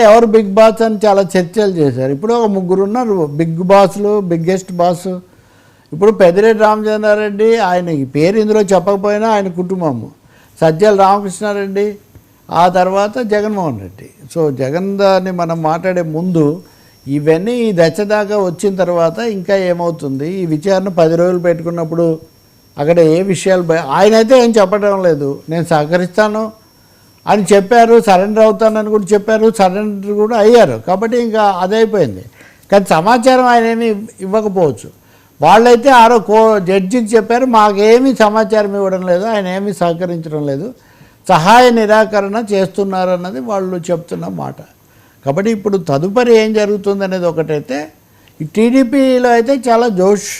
ఎవరు big boss అని చాలా చర్చలు చేశారు. ఇప్పుడు ఒక ముగ్గురు ఉన్నారు. బిగ్ బాస్లు బిగ్గెస్ట్ బాస్. ఇప్పుడు పెదిరెడ్డి రామచంద్రారెడ్డి ఆయన ఈ పేరు ఇందులో చెప్పకపోయినా ఆయన కుటుంబము. సజ్జల రామకృష్ణారెడ్డి ఆ తర్వాత జగన్మోహన్ రెడ్డి. సో జగన్ దాన్ని మనం మాట్లాడే ముందు ఇవన్నీ ఈ దశ దాకా వచ్చిన తర్వాత ఇంకా ఏమవుతుంది? ఈ విచారణ పది రోజులు పెట్టుకున్నప్పుడు అక్కడ ఏ విషయాలు ఆయన అయితే ఏం చెప్పడం లేదు. నేను సహకరిస్తాను. అని చెప్పారు సరెండర్ అవుతానని కూడా చెప్పారు సరెండర్ కూడా అయ్యారు. కాబట్టి ఇంకా అదైపోయింది కానీ సమాచారం ఆయన ఏమి ఇవ్వకపోవచ్చు. వాళ్ళైతే ఆరో కో జడ్జికి చెప్పారు మాకేమీ సమాచారం ఇవ్వడం లేదు ఆయన ఏమీ సహకరించడం లేదు. సహాయ నిరాకరణ చేస్తున్నారు అన్నది వాళ్ళు చెప్తున్న మాట. కాబట్టి ఇప్పుడు తదుపరి ఏం జరుగుతుంది అనేది ఒకటైతే ఈ టీడీపీలో అయితే చాలా జోష్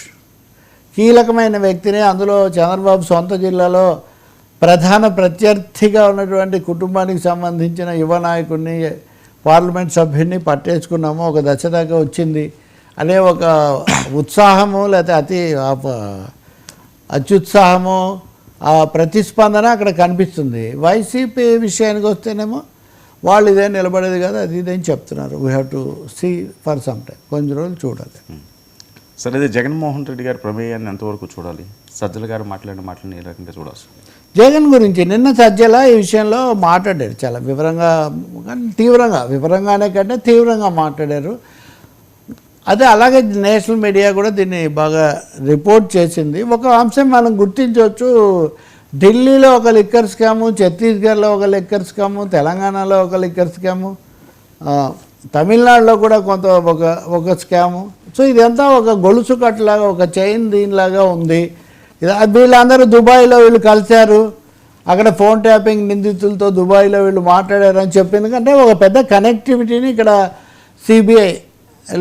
కీలకమైన వ్యక్తిని అందులో చంద్రబాబు సొంత జిల్లాలో ప్రధాన ప్రత్యర్థిగా ఉన్నటువంటి కుటుంబానికి సంబంధించిన యువ నాయకుడిని పార్లమెంట్ సభ్యుడిని పట్టేసుకున్నాము. ఒక దశ దాకా వచ్చింది. అనే ఒక ఉత్సాహము లేకపోతే అతి అత్యుత్సాహము ఆ ప్రతిస్పందన అక్కడ కనిపిస్తుంది. వైసీపీ విషయానికి వస్తేనేమో వాళ్ళు ఇదే నిలబడేది కదా అది ఇదేం చెప్తున్నారు. We have to see for some time కొంచెం రోజులు చూడాలి. Hmm. సరే ఇది జగన్మోహన్ రెడ్డి గారి ప్రమేయాన్ని ఎంతవరకు చూడాలి? సజ్జల గారు మాట్లాడిన మాటలను ఏ రకంగా చూడాల్సి జగన్ గురించి నిన్న సజ్జల ఈ విషయంలో మాట్లాడారు చాలా వివరంగా కానీ తీవ్రంగా వివరంగానే కంటే తీవ్రంగా మాట్లాడారు. అదే అలాగే నేషనల్ మీడియా కూడా దీన్ని బాగా రిపోర్ట్ చేసింది. ఒక అంశం మనం గుర్తించవచ్చు. ఢిల్లీలో ఒక లిక్కర్ స్కాము ఛత్తీస్గఢ్లో ఒక లిక్కర్ స్కాము తెలంగాణలో ఒక లిక్కర్ స్కాము తమిళనాడులో కూడా కొంత ఒక ఒక స్కాము. సో ఇదంతా ఒక గొలుసు కట్టలాగా ఒక చైన్ దీనిలాగా ఉంది. ఇలా వీళ్ళందరూ దుబాయ్లో వీళ్ళు కలిశారు. అక్కడ ఫోన్ ట్యాపింగ్ నిందితులతో దుబాయ్లో వీళ్ళు మాట్లాడారు అని చెప్పింది ఎందుకంటే ఒక పెద్ద కనెక్టివిటీని ఇక్కడ సిబిఐ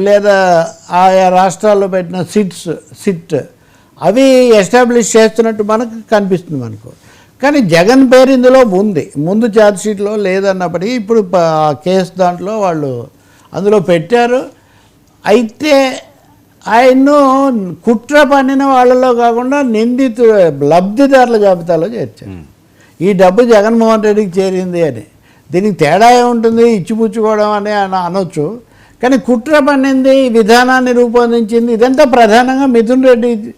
లేదా ఆయా రాష్ట్రాల్లో పెట్టిన సిట్స్ సిట్ అవి ఎస్టాబ్లిష్ చేస్తున్నట్టు మనకు కనిపిస్తుంది మనకు. కానీ జగన్ పేరు ఇందులో ఉంది. ముందు ఛార్జ్ షీట్లో లేదన్నప్పటికీ ఇప్పుడు కేసు దాంట్లో వాళ్ళు అందులో పెట్టారు. అయితే ఆయన్ను కుట్ర పన్నిన వాళ్ళలో కాకుండా నిందితు లబ్ధిదారుల జాబితాలో చేర్చారు. ఈ డబ్బు జగన్మోహన్ రెడ్డికి చేరింది అని. దీనికి తేడా ఏముంటుంది? ఇచ్చిపుచ్చుకోవడం అని అన- అనొచ్చు. కానీ కుట్ర పన్నింది విధానాన్ని రూపొందించింది ఇదంతా ప్రధానంగా మిథున్ రెడ్డి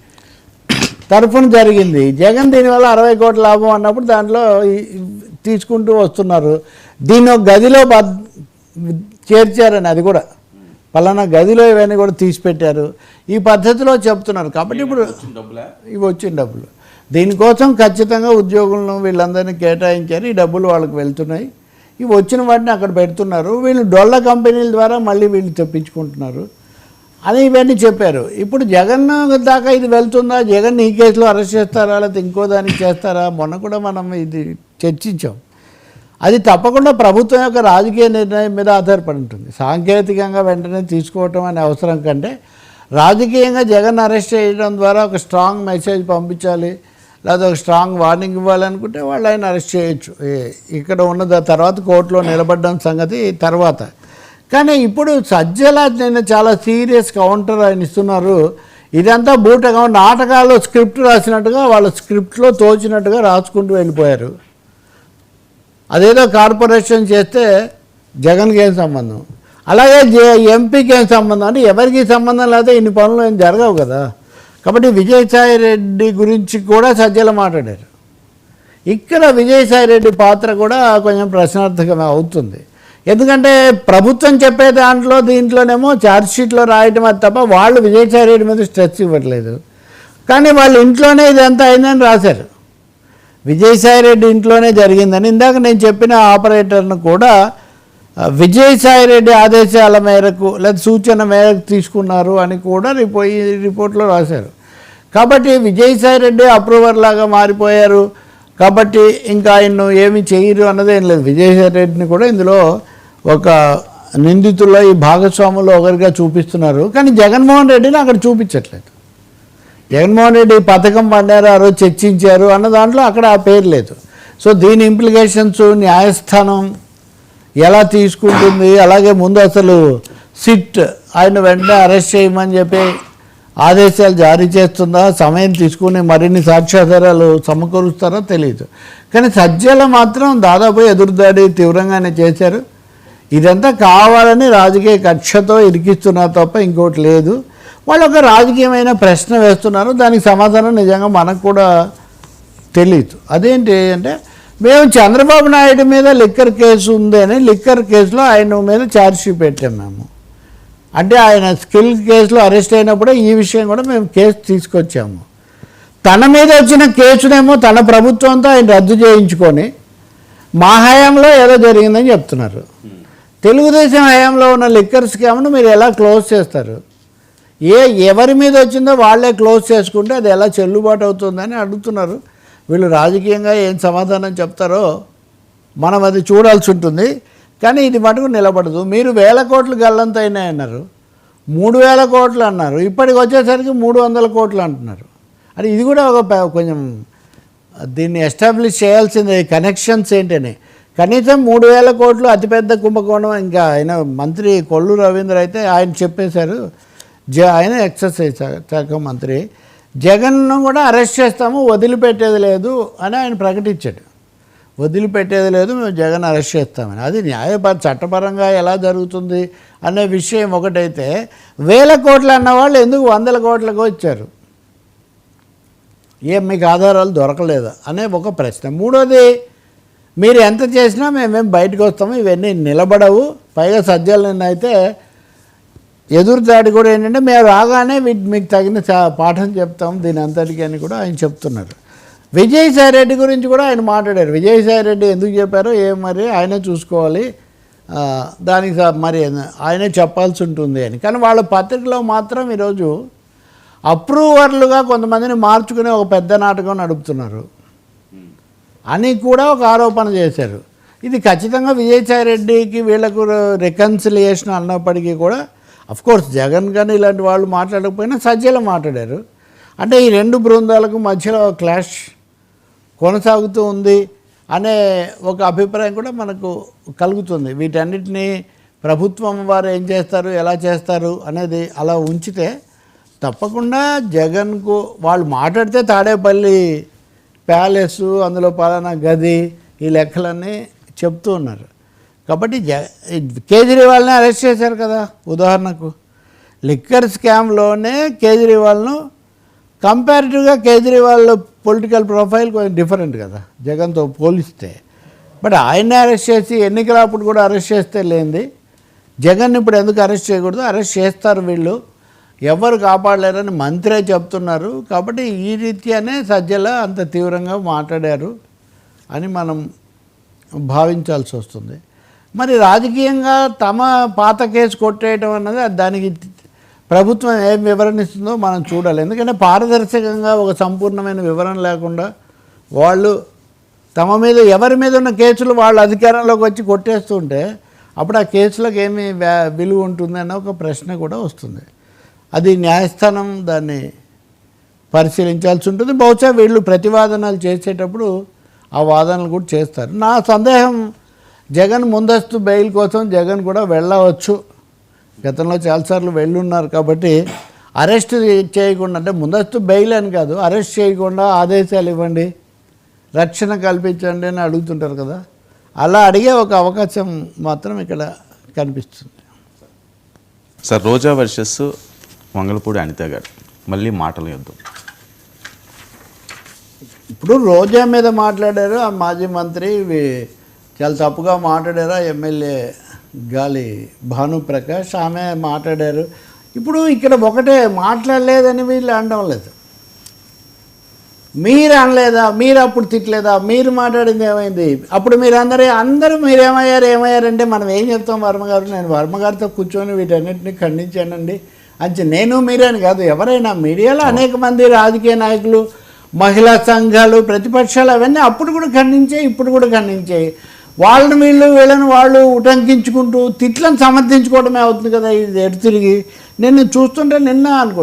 తరఫున జరిగింది. జగన్ దీనివల్ల అరవై కోట్ల లాభం అన్నప్పుడు దాంట్లో తీసుకుంటూ వస్తున్నారు. దీన్ని గదిలో చేర్చారని అది కూడా. పలానా గదిలో ఇవన్నీ కూడా తీసి పెట్టారు ఈ పద్ధతిలో చెప్తున్నారు. కాబట్టి ఇప్పుడు ఇవి వచ్చిన డబ్బులు. దీనికోసం ఖచ్చితంగా ఉద్యోగులను వీళ్ళందరినీ కేటాయించారు. ఈ డబ్బులు వాళ్ళకి వెళ్తున్నాయి. ఇవి వచ్చిన వాటిని అక్కడ పెడుతున్నారు. వీళ్ళు డొల్ల కంపెనీల ద్వారా మళ్ళీ వీళ్ళు తెప్పించుకుంటున్నారు. అని ఇవన్నీ చెప్పారు. ఇప్పుడు జగన్ దాకా ఇది వెళ్తుందా? జగన్ ఈ కేసులో అరెస్ట్ చేస్తారా? లేకపోతే ఇంకో దానికి చేస్తారా? మొన్న కూడా మనం ఇది చర్చించాం. అది తప్పకుండా ప్రభుత్వం యొక్క రాజకీయ నిర్ణయం మీద ఆధారపడి ఉంటుంది. సాంకేతికంగా వెంటనే తీసుకోవటం అనే అవసరం కంటే రాజకీయంగా జగన్ అరెస్ట్ చేయడం ద్వారా ఒక స్ట్రాంగ్ మెసేజ్ పంపించాలి లేదా ఒక స్ట్రాంగ్ వార్నింగ్ ఇవ్వాలనుకుంటే వాళ్ళు ఆయన అరెస్ట్ చేయొచ్చు. ఇక్కడ ఉన్న తర్వాత కోర్టులో నిలబడ్డం సంగతి తర్వాత. కానీ ఇప్పుడు సజ్జల నేను చాలా సీరియస్ కౌంటర్ ఆయన ఇస్తున్నారు. ఇదంతా బూటగా నాటకాల్లో స్క్రిప్ట్ రాసినట్టుగా వాళ్ళ స్క్రిప్ట్లో తోచినట్టుగా రాసుకుంటూ వెళ్ళిపోయారు. అదేదో కార్పొరేషన్ చేస్తే జగన్కి ఏం సంబంధం? అలాగే జే ఎంపీకి ఏం సంబంధం? అంటే ఎవరికి సంబంధం లేకపోతే ఇన్ని పనులు ఏం జరగవు కదా. కాబట్టి విజయసాయి రెడ్డి గురించి కూడా సజ్జల మాట్లాడారు. ఇక్కడ విజయసాయి రెడ్డి పాత్ర కూడా కొంచెం ప్రశ్నార్థకమే అవుతుంది. ఎందుకంటే ప్రభుత్వం చెప్పే దాంట్లో దీంట్లోనేమో ఛార్జ్షీట్లో రాయటం అది తప్ప వాళ్ళు విజయసాయి రెడ్డి మీద స్ట్రెస్ ఇవ్వట్లేదు. కానీ వాళ్ళ ఇంట్లోనే ఇదంతా అయిందని రాశారు. విజయసాయి రెడ్డి ఇంట్లోనే జరిగిందని ఇందాక నేను చెప్పిన ఆపరేటర్ను కూడా విజయసాయిరెడ్డి విజయసాయి రెడ్డి ఆదేశాల మేరకు లేదా సూచన మేరకు తీసుకున్నారు అని కూడా రిపో ఈ రిపోర్ట్లో రాశారు. కాబట్టి విజయసాయి రెడ్డి అప్రూవర్ లాగా మారిపోయారు. కాబట్టి ఇంకా ఆయన ఏమి చేయరు అన్నది ఏం లేదు. విజయసాయి రెడ్డిని కూడా ఇందులో ఒక నిందితుల్లో ఈ భాగస్వాములో ఒకరిగా చూపిస్తున్నారు. కానీ జగన్మోహన్ రెడ్డిని అక్కడ చూపించట్లేదు. జగన్మోహన్ రెడ్డి పథకం పండారు ఆ రోజు చర్చించారు అన్న దాంట్లో అక్కడ ఆ పేరు లేదు. సో దీని ఇంప్లికేషన్స్ న్యాయస్థానం ఎలా తీసుకుంటుంది అలాగే ముందు అసలు సిట్ ఆయన వెంటనే అరెస్ట్ చేయమని చెప్పి ఆదేశాలు జారీ చేస్తుందా సమయం తీసుకుని మరిన్ని సాక్ష్యాధారాలు సమకూరుస్తారో తెలియదు కానీ సజ్జల మాత్రం దాదాపు ఎదురుదాడి తీవ్రంగానే చేశారు. ఇదంతా కావాలని రాజకీయ కక్షతో ఇరికిస్తున్నారు తప్ప ఇంకోటి లేదు. వాళ్ళు ఒక రాజకీయమైన ప్రశ్న వేస్తున్నారు. దానికి సమాధానం నిజంగా మనకు కూడా తెలియదు అదేంటి అంటే మేము చంద్రబాబు నాయుడు మీద లిక్కర్ కేసు ఉంది అని లిక్కర్ కేసులో ఆయన మీద ఛార్జ్షీట్ పెట్టాం మేము. అంటే ఆయన స్కిల్ కేసులో అరెస్ట్ అయినప్పుడే ఈ విషయం కూడా మేము కేసు తీసుకొచ్చాము. తన మీద వచ్చిన కేసునేమో తన ప్రభుత్వంతో ఆయన రద్దు చేయించుకొని మా హయాంలో ఏదో జరిగిందని చెప్తున్నారు. తెలుగుదేశం హయాంలో ఉన్న లిక్కర్ స్కామ్ను మీరు ఎలా క్లోజ్ చేస్తారు? ఏ ఎవరి మీద వచ్చిందో వాళ్ళే క్లోజ్ చేసుకుంటే అది ఎలా చెల్లుబాటు అవుతుందని అడుగుతున్నారు. వీళ్ళు రాజకీయంగా ఏం సమాధానం చెప్తారో మనం అది చూడాల్సి ఉంటుంది. కానీ ఇది మటుకు నిలబడదు. మీరు వేల కోట్లు గల్లంత అన్నారు. మూడు వేల కోట్లు అన్నారు. ఇప్పటికి వచ్చేసరికి మూడు వందల కోట్లు అంటున్నారు. అది ఇది కూడా ఒక కొంచెం దీన్ని ఎస్టాబ్లిష్ చేయాల్సింది కనెక్షన్స్ ఏంటని. కనీసం మూడు వేల కోట్లు అతిపెద్ద కుంభకోణం. ఇంకా ఆయన మంత్రి కొల్లు రవీంద్ర అయితే ఆయన చెప్పేశారు. జ ఆయన ఎక్సర్సైజ్ శాఖ మంత్రి జగన్ను కూడా అరెస్ట్ చేస్తాము వదిలిపెట్టేది లేదు అని ఆయన ప్రకటించాడు. వదిలిపెట్టేది లేదు మేము జగన్ అరెస్ట్ చేస్తామని. అది న్యాయపర చట్టపరంగా ఎలా జరుగుతుంది అనే విషయం ఒకటైతే వేల కోట్లు అన్న వాళ్ళు ఎందుకు వందల కోట్లకు వచ్చారు ఏం మీకు ఆధారాలు దొరకలేదు అనే ఒక ప్రశ్న. మూడోది మీరు ఎంత చేసినా మేమేం బయటకు వస్తాము ఇవన్నీ నిలబడవు. పైగా సజ్జలను అయితే ఎదురుదాడి కూడా ఏంటంటే మేము రాగానే వీటి మీకు తగిన పాఠం చెప్తాం దీని అంతటికీ అని కూడా ఆయన చెప్తున్నారు. విజయసాయి రెడ్డి గురించి కూడా ఆయన మాట్లాడారు. విజయసాయి రెడ్డి ఎందుకు చెప్పారో ఏం మరి ఆయనే చూసుకోవాలి. దానికి మరి ఆయనే చెప్పాల్సి ఉంటుంది అని. కానీ వాళ్ళ పత్రికలో మాత్రం ఈరోజు అప్రూవర్లుగా కొంతమందిని మార్చుకునే ఒక పెద్ద నాటకం నడుపుతున్నారు. అని కూడా ఒక ఆరోపణ చేశారు. ఇది ఖచ్చితంగా విజయసాయి రెడ్డికి వీళ్ళకు రికన్సిలియేషన్ అన్నప్పటికీ కూడా కోర్స్ జగన్ కానీ ఇలాంటి వాళ్ళు మాట్లాడకపోయినా సజ్జల మాట్లాడారు. అంటే ఈ రెండు బృందాలకు మధ్యలో క్లాష్ కొనసాగుతూ ఉంది అనే ఒక అభిప్రాయం కూడా మనకు కలుగుతుంది. వీటన్నిటినీ ప్రభుత్వం వారు ఏం చేస్తారు ఎలా చేస్తారు అనేది అలా ఉంచితే తప్పకుండా జగన్కు వాళ్ళు మాట్లాడితే తాడేపల్లి ప్యాలెస్ అందులో పలానా గది ఈ లెక్కలన్నీ చెప్తూ ఉన్నారు. కాబట్టి జ కేజ్రీవాల్నే అరెస్ట్ చేశారు కదా ఉదాహరణకు. లిక్కర్ స్కామ్లోనే కేజ్రీవాల్ను కంపారిటివ్గా కేజ్రీవాల్ పొలిటికల్ ప్రొఫైల్ కొంచెం డిఫరెంట్ కదా జగన్తో పోలిస్తే. బట్ ఆయన్ని అరెస్ట్ చేసి ఎన్నికలప్పుడు కూడా అరెస్ట్ చేస్తే లేనిది. జగన్ ఇప్పుడు ఎందుకు అరెస్ట్ చేయకూడదు? అరెస్ట్ చేస్తారు వీళ్ళు. ఎవరు కాపాడలేరని మంత్రే చెప్తున్నారు. కాబట్టి ఈ రీత్యానే సజ్జల అంత తీవ్రంగా మాట్లాడారు అని మనం భావించాల్సి వస్తుంది. మరి రాజకీయంగా తమ పాత కేసు కొట్టేయటం అన్నది అది దానికి ప్రభుత్వం ఏం వివరణ ఇస్తుందో మనం చూడాలి. ఎందుకంటే పారదర్శకంగా ఒక సంపూర్ణమైన వివరణ లేకుండా వాళ్ళు తమ మీద ఎవరి మీద ఉన్న కేసులు వాళ్ళు అధికారంలోకి వచ్చి కొట్టేస్తుంటే అప్పుడు ఆ కేసులకు ఏమి విలువ ఉంటుంది అన్న ఒక ప్రశ్న కూడా వస్తుంది. అది న్యాయస్థానం దాన్ని పరిశీలించాల్సి ఉంటుంది. బహుశా వీళ్ళు ప్రతివాదనలు చేసేటప్పుడు ఆ వాదనలు కూడా చేస్తారు. నా సందేహం జగన్ ముందస్తు బెయిల్ కోసం జగన్ కూడా వెళ్ళవచ్చు. గతంలో చాలాసార్లు వెళ్ళున్నారు కాబట్టి అరెస్ట్ చేయకుండా అంటే ముందస్తు బెయిల్ అని కాదు అరెస్ట్ చేయకుండా ఆదేశాలు ఇవ్వండి రక్షణ కల్పించండి అని అడుగుతుంటారు కదా. అలా అడిగే ఒక అవకాశం మాత్రం ఇక్కడ కనిపిస్తుంది. సార్ రోజా వర్సెస్ వంగలపూడి అనిత గారు మళ్ళీ మాటలు యుద్ధం. ఇప్పుడు రోజా మీద మాట్లాడారు ఆ మాజీ మంత్రి చాలా తప్పుగా మాట్లాడారు ఎమ్మెల్యే గాలి భానుప్రకాష్ ఆమె మాట్లాడారు. ఇప్పుడు ఇక్కడ ఒకటే మాట్లాడలేదని వీళ్ళు అనడం లేదు. మీరు అనలేదా? మీరు అప్పుడు తిట్టలేదా? మీరు మాట్లాడింది ఏమైంది? అప్పుడు మీరు అందరూ అందరూ మీరు ఏమయ్యారు ఏమయ్యారంటే మనం ఏం చెప్తాం వర్మగారు నేను వర్మగారితో కూర్చొని వీటన్నిటిని ఖండించానండి. అంటే నేను మీరే అని కాదు ఎవరైనా మీడియాలో అనేక మంది రాజకీయ నాయకులు మహిళా సంఘాలు ప్రతిపక్షాలు అవన్నీ అప్పుడు కూడా ఖండించాయి ఇప్పుడు కూడా ఖండించాయి వాళ్ళని వీళ్ళు వీళ్ళని వాళ్ళు ఉటంకించుకుంటూ తిట్లను సమర్థించుకోవడమే అవుతుంది కదా ఇది ఎటు తిరిగి? నేను చూస్తుంటే నిన్న అనుకో